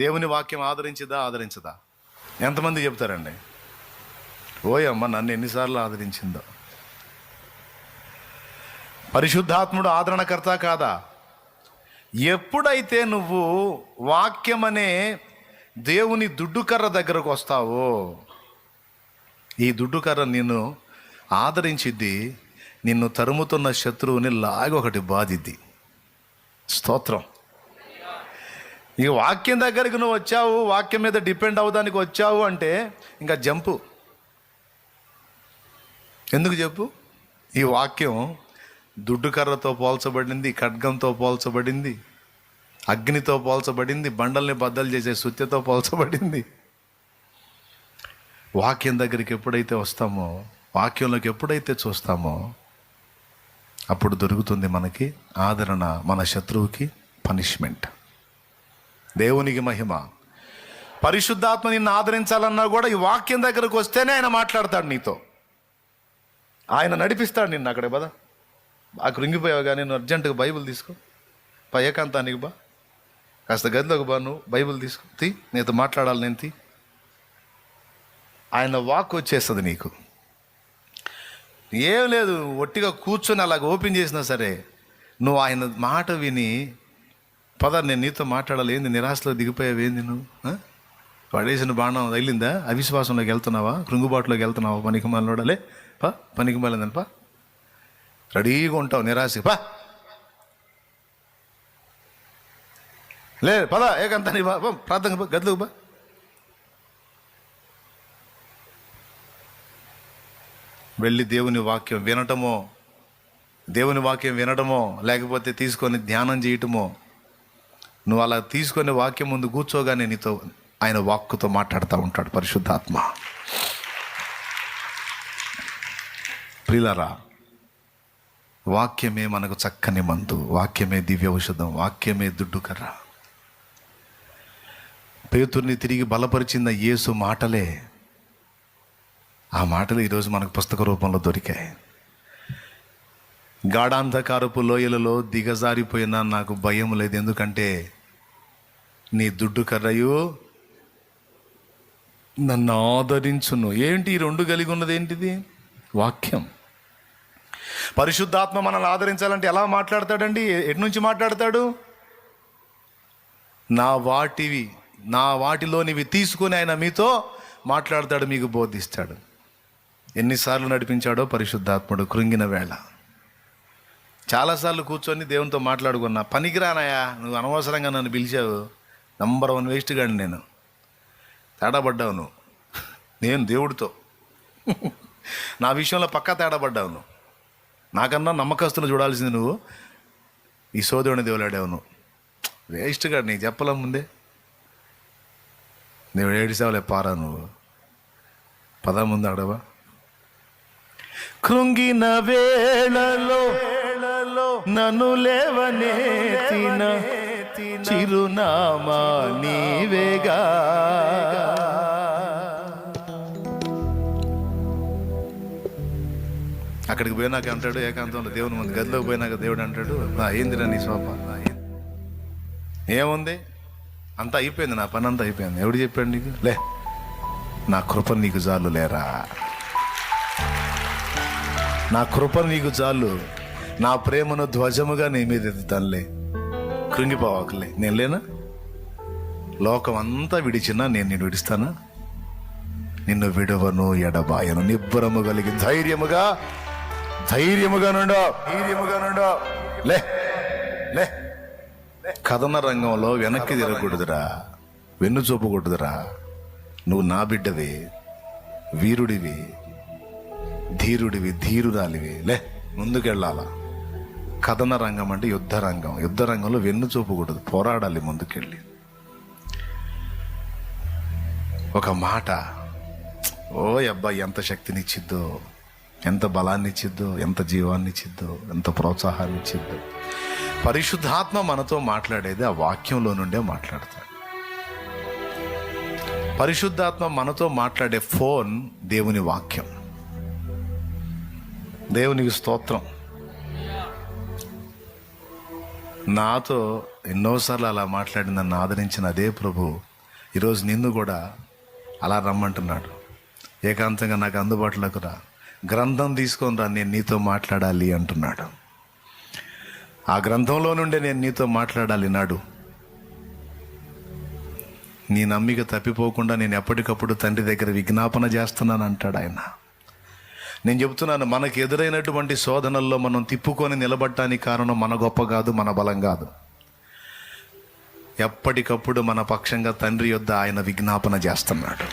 దేవుని వాక్యం ఆదరించదా ఆదరించదా? ఎంతమంది చెప్తారండి? ఓయమ్మ నన్ను ఎన్నిసార్లు ఆదరించిందో? పరిశుద్ధాత్ముడు ఆదరణకర్త కాదా? ఎప్పుడైతే నువ్వు వాక్యం అనే దేవుని దుడ్డుకర్ర దగ్గరకు వస్తావో ఈ దుడ్డుకర్ర నిన్ను ఆదరించిద్ది నిన్ను తరుముతున్న శత్రువుని లాగి ఒకటి బాధిద్ది. స్తోత్రం. ఈ వాక్యం దగ్గరికి నువ్వు వచ్చావు వాక్యం మీద డిపెండ్ అవ్వడానికి వచ్చావు అంటే ఇంకా జంపు. ఎందుకు చెప్పు ఈ వాక్యం దుడ్డు కర్రతో పోల్చబడింది ఖడ్గంతో పోల్చబడింది అగ్నితో పోల్చబడింది బండల్ని బద్దలు చేసే సుత్యతో పోల్చబడింది. వాక్యం దగ్గరికి ఎప్పుడైతే వస్తామో వాక్యంలోకి ఎప్పుడైతే చూస్తామో అప్పుడు దొరుకుతుంది మనకి ఆదరణ మన శత్రువుకి పనిష్మెంట్. దేవునికి మహిమ. పరిశుద్ధాత్మ నిన్ను ఆదరించాలన్నా కూడా ఈ వాక్యం దగ్గరకు వస్తేనే ఆయన మాట్లాడతాడు నీతో. ఆయన నడిపిస్తాడు నిన్ను అక్కడే పద. ఆ కృంగిపోయావు కానీ నువ్వు అర్జెంటుగా బైబిల్ తీసుకో. పై ఏకాంతానికి బా. కాస్త గదిలోకి బా నువ్వు బైబిల్ తీసుకో. తీ నీతో మాట్లాడాలి నేను తీ. ఆయన వాక్ వచ్చేస్తుంది నీకు. ఏం లేదు ఒట్టిగా కూర్చొని అలాగ ఓపెన్ చేసినా సరే నువ్వు ఆయన మాట విని పద నేను నీతో మాట్లాడాలి. ఏంది నిరాశలో దిగిపోయావు ఏంది నువ్వు? ఆ? పడేసిన బాణం తగిలిందా? అవిశ్వాసంలోకి వెళ్తున్నావా? కృంగుబాటులోకి వెళ్తున్నావా? పనికి మాలోడలే పా పనికి మాలిందని పా. రెడీగా ఉంటావు నిరాశ పా. లే పద ఏకంతానికి బా ప్రార్థన గదిలోకి బా. వెళ్ళి దేవుని వాక్యం వినటమో దేవుని వాక్యం వినటమో లేకపోతే తీసుకొని ధ్యానం చేయటమో నువ్వు అలా తీసుకొని వాక్యం ముందు కూర్చోగానే నీతో ఆయన వాక్కుతో మాట్లాడుతూ ఉంటాడు పరిశుద్ధాత్మ. ప్రిలరా వాక్యమే మనకు చక్కని మందు వాక్యమే దివ్య ఔషధం వాక్యమే దుడ్డుకర్ర పేతుర్ని తిరిగి బలపరిచిన యేసు మాటలే ఆ మాటలు ఈరోజు మనకు పుస్తక రూపంలో దొరికాయి. గాఢాంధకారపు లోయలలో దిగజారిపోయినా నాకు భయం లేదు. ఎందుకంటే నీ దుడ్డు కర్రయు నన్ను ఆదరించును. ఏంటి ఈ రెండు కలిగి ఉన్నది ఏంటిది? వాక్యం. పరిశుద్ధాత్మ మనల్ని ఆదరించాలంటే ఎలా మాట్లాడతాడండి? ఎ- ఎటు నుంచి మాట్లాడతాడు? నా వాటివి నా వాటిలోనివి తీసుకొని ఆయన మీతో మాట్లాడతాడు మీకు బోధిస్తాడు. ఎన్నిసార్లు నడిపించాడో పరిశుద్ధాత్ముడు కృంగిన వేళ. చాలాసార్లు కూర్చొని దేవునితో మాట్లాడుకున్నా పనికిరానాయా నువ్వు అనవసరంగా నన్ను పిలిచావు. నంబర్ వన్ వేస్ట్ గాడి నేను. తేడాపడ్డావు నువ్వు నేను దేవుడితో. నా విషయంలో పక్కా తేడాపడ్డావు నువ్వు నాకన్నా నమ్మకస్తులు చూడాల్సింది నువ్వు. ఈ సోదరుని దేవులాడావు నువ్వు వేస్ట్ గాడు నీకు చెప్పలే ముందే. నువ్వు ఏడిసావులే పారా నువ్వు. పద ముందు అడవా కృంగిన వేళలో నన్ను లేవనే తిన చిరునామా నీవేగా. అక్కడికి పోయినాక అంటాడు ఏకాంతంలో దేవుని ముందు గదిలోకి పోయినాక దేవుడు అంటాడు నా ఏందిరా నీ శోభ? నా ఏముంది? అంతా అయిపోయింది నా పని అంతా అయిపోయింది. ఎవడు చెప్పాడు నీకు? లే నా కృప నీకు చాలు లేరా. నా కృప నీకు చాలు. నా ప్రేమను ధ్వజముగా నీ మీద ఎత్తుతానులే. కృంగిపోవాకలే. నేను లేనా? లోకం అంతా విడిచినా నేను నిన్ను విడిస్తానా? నిన్ను విడవను ఎడబాయను. నిబ్బరము కలిగి ధైర్యముగా ధైర్యముగా నుండో ధైర్యముగా నుండో. లే లే కథన రంగంలో వెనక్కి తిరగకూడదురా. వెన్ను చూపకూడదురా నువ్వు నా బిడ్డవి వీరుడివి ధీరుడివి ధీరురాలివి. లే ముందుకెళ్ళాలా? కథన రంగం అంటే యుద్ధ రంగం. యుద్ధ రంగంలో వెన్ను చూపకూడదు పోరాడాలి ముందుకెళ్ళి. ఒక మాట. ఓ అబ్బా ఎంత శక్తినిచ్చిద్దో ఎంత బలాన్ని ఇచ్చిద్దో ఎంత జీవాన్ని ఇచ్చిద్దో ఎంత ప్రోత్సాహాన్ని ఇచ్చిద్దో పరిశుద్ధాత్మ మనతో మాట్లాడేది ఆ వాక్యంలో నుండే మాట్లాడతాడు. పరిశుద్ధాత్మ మనతో మాట్లాడే ఫోన్ దేవుని వాక్యం. దేవునికి స్తోత్రం. నాతో ఎన్నోసార్లు అలా మాట్లాడి నన్ను ఆదరించిన అదే ప్రభు ఈరోజు నిన్ను కూడా అలా రమ్మంటున్నాడు. ఏకాంతంగా నాకు అందుబాటులోకి రా. గ్రంథం తీసుకొని రా నేను నీతో మాట్లాడాలి అంటున్నాడు. ఆ గ్రంథంలో నుండే నేను నీతో మాట్లాడాలి నాడు. నీ నమ్మిక తప్పిపోకుండా నేను ఎప్పటికప్పుడు తండ్రి దగ్గర విజ్ఞాపన చేస్తున్నాను అంటాడు ఆయన. నేను చెప్తున్నాను మనకు ఎదురైనటువంటి శోధనల్లో మనం తిప్పుకొని నిలబడటానికి కారణం మన గొప్ప కాదు మన బలం కాదు. ఎప్పటికప్పుడు మన పక్షంగా తండ్రి యొద్ద ఆయన విజ్ఞాపన చేస్తున్నాడు.